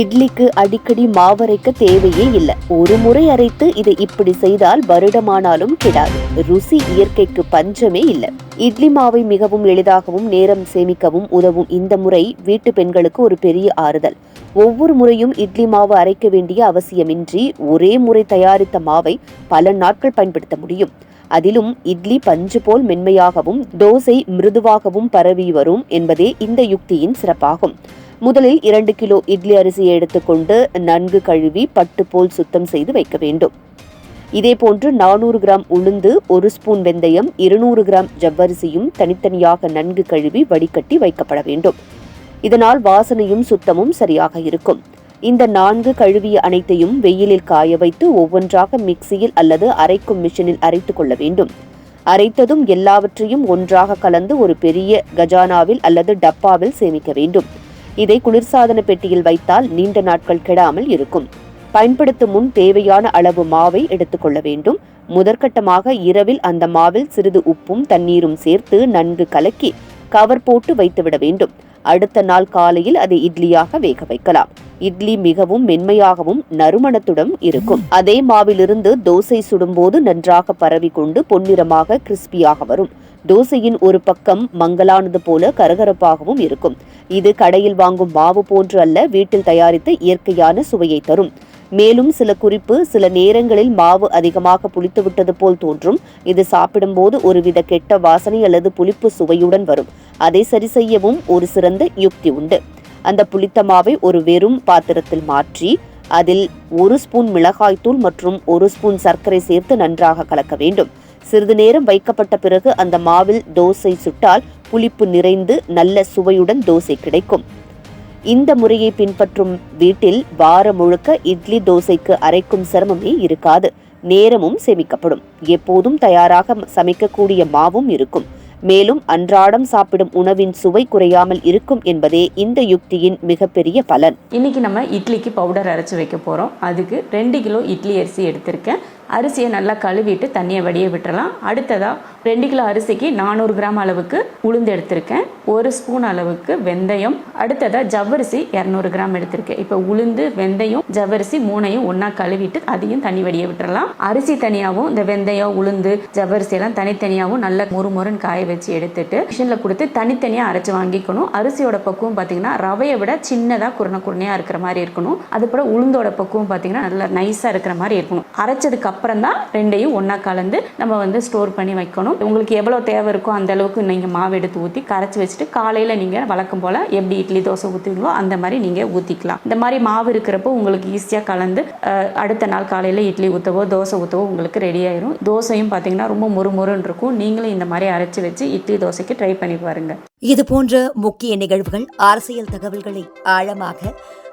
இட்லிக்கு அடிக்கடி மாவரைக்க தேவையே இல்லை. ஒரு முறை அரைத்து இதை இப்படி செய்தால் வருடமானாலும் கிடாது. ருசி இயற்கைக்கு பஞ்சமே இல்லை. இட்லி மாவை மிகவும் எளிதாகவும் நேரம் சேமிக்கவும் உதவும் இந்த முறை வீட்டு பெண்களுக்கு ஒரு பெரிய ஆறுதல். ஒவ்வொரு முறையும் இட்லி மாவு அரைக்க வேண்டிய அவசியமின்றி ஒரே முறை தயாரித்த மாவை பல நாட்கள் பயன்படுத்த முடியும். அதிலும் இட்லி பஞ்சு போல் மென்மையாகவும் தோசை மிருதுவாகவும் பரவி வரும் என்பதே இந்த யுக்தியின் சிறப்பாகும். முதலில் இரண்டு கிலோ இட்லி அரிசியை எடுத்துக்கொண்டு நன்கு கழுவி பட்டு போல் சுத்தம் செய்து வைக்க வேண்டும். இதேபோன்று நானூறு கிராம் உளுந்து ஒரு ஸ்பூன் வெந்தயம் இருநூறு கிராம் ஜவ்வரிசியும் தனித்தனியாக நன்கு கழுவி வடிகட்டி வைக்கப்பட வேண்டும். இதனால் வாசனையும் சுத்தமும் சரியாக இருக்கும். இந்த நான்கு கழுவிய அனைத்தையும் வெயிலில் காய வைத்து ஒவ்வொன்றாக மிக்சியில் அல்லது அரைக்கும் மிஷினில் அரைத்துக் கொள்ள வேண்டும். அரைத்ததும் எல்லாவற்றையும் ஒன்றாக கலந்து ஒரு பெரிய கஜானாவில் அல்லது டப்பாவில் சேமிக்க வேண்டும். இதை குளிர்சாதன பெட்டியில் வைத்தால் நீண்ட நாட்கள் கெடாமல் இருக்கும். பயன்படுத்தும் முன் தேவையான அளவு மாவை எடுத்துக்கொள்ள வேண்டும். முதற்கட்டமாக இரவில் அந்த மாவில் சிறிது உப்பும் தண்ணீரும் சேர்த்து நன்கு கலக்கி கவர் போட்டு வைத்துவிட வேண்டும். அடுத்த நாள் காலையில் அதை இட்லியாக வேக வைக்கலாம். இட்லி மிகவும் மென்மையாகவும் நறுமணத்துடன் இருக்கும். அதே மாவிலிருந்து தோசை சுடும்போது நன்றாக பரவி கொண்டு பொன்னிறமாக கிறிஸ்பியாக வரும். தோசையின் ஒரு பக்கம் மங்கலானது போல கரகரப்பாகவும் இருக்கும். இது கடையில் வாங்கும் மாவு போன்று அல்ல வீட்டில் தயாரித்த இயற்கையான சுவையை தரும். மேலும் சில குறிப்பு சில நேரங்களில் மாவு அதிகமாக புளித்துவிட்டது போல் தோன்றும். இது சாப்பிடும்போது ஒருவித கெட்ட வாசனை அல்லது புளிப்பு சுவையுடன் வரும். அதை சரி செய்யவும் ஒரு சிறந்த யுக்தி உண்டு. அந்த புளித்த மாவை ஒரு வெறும் பாத்திரத்தில் மாற்றி அதில் ஒரு ஸ்பூன் மிளகாய்த்தூள் மற்றும் ஒரு ஸ்பூன் சர்க்கரை சேர்த்து நன்றாக கலக்க வேண்டும். சிறிது நேரம் வைக்கப்பட்ட பிறகு அந்த மாவில் தோசை சுட்டால் புளிப்பு நிறைந்து நல்ல சுவையுடன் தோசை கிடைக்கும். இந்த முறையை பின்பற்றும் வீட்டில் வாரம் முழுக்க இட்லி தோசைக்கு அரைக்கும் சிரமமே இருக்காது. நேரமும் சேமிக்கப்படும். எப்போதும் தயாராக சமைக்கக்கூடிய மாவும் இருக்கும். மேலும் அன்றாடம் சாப்பிடும் உணவின் சுவை குறையாமல் இருக்கும் என்பதே இந்த யுக்தியின் மிகப்பெரிய பலன். இன்றைக்கி நம்ம இட்லிக்கு பவுடர் அரைச்சி வைக்க போகிறோம் அதுக்கு ரெண்டு கிலோ இட்லி அரிசி எடுத்திருக்கேன். அரிசியை நல்லா கழுவிட்டு தண்ணியை வடிய விட்டுறலாம். அடுத்ததாக ரெண்டு கிலோ அரிசிக்கு நானூறு கிராம் அளவுக்கு உளுந்து எடுத்திருக்கேன். ஒரு ஸ்பூன் அளவுக்கு வெந்தயம். அடுத்ததாக ஜவ்வரிசி இரநூறு கிராம் எடுத்திருக்கேன். இப்போ உளுந்து வெந்தயம் ஜவ்வரிசி மூணையும் ஒன்றா கழுவிட்டு அதையும் தண்ணி வடிய விட்டுறலாம். அரிசி தனியாகவும் இந்த வெந்தயம் உளுந்து ஜவ்வரிசி எல்லாம் தனித்தனியாகவும் நல்லா மொறு முருன்னு காய வச்சு எடுத்துட்டு மிஷினில் கொடுத்து தனித்தனியாக அரைச்சி வாங்கிக்கணும். அரிசியோட பக்குவம் பார்த்தீங்கன்னா ரவையை விட சின்னதாக குருண குருணையாக இருக்கிற மாதிரி இருக்கணும். அது போல் உளுந்தோட பக்குவம் பார்த்தீங்கன்னா நல்லா நைஸாக இருக்கிற மாதிரி இருக்கணும். அரைச்சதுக்கு அப்புறம் தான் ரெண்டையும் ஒன்றா கலந்து நம்ம வந்து ஸ்டோர் பண்ணி வைக்கணும். உங்களுக்கு எவ்வளோ தேவை இருக்கோ அந்த அளவுக்கு நீங்கள் மாவு எடுத்து ஊற்றி கரைச்சி வச்சுட்டு காலையில் நீங்கள் வழக்கம் போல் எப்படி இட்லி தோசை ஊற்றுவீங்களோ அந்த மாதிரி நீங்கள் ஊற்றிக்கலாம் இந்த மாதிரி மாவு இருக்கிறப்போ உங்களுக்கு ஈஸியாக கலந்து அடுத்த நாள் காலையில் இட்லி ஊற்றவோ தோசை ஊற்றவோ உங்களுக்கு ரெடி ஆயிரும். தோசையும் பார்த்தீங்கன்னா ரொம்ப முறுமுறுன்னு இருக்கும். நீங்களும் இந்த மாதிரி அரைச்சி வச்சு இட்லி தோசைக்கு ட்ரை பண்ணி பாருங்கள் இது போன்ற முக்கிய நிகழ்வுகள் அரசியல் தகவல்களை ஆழமாக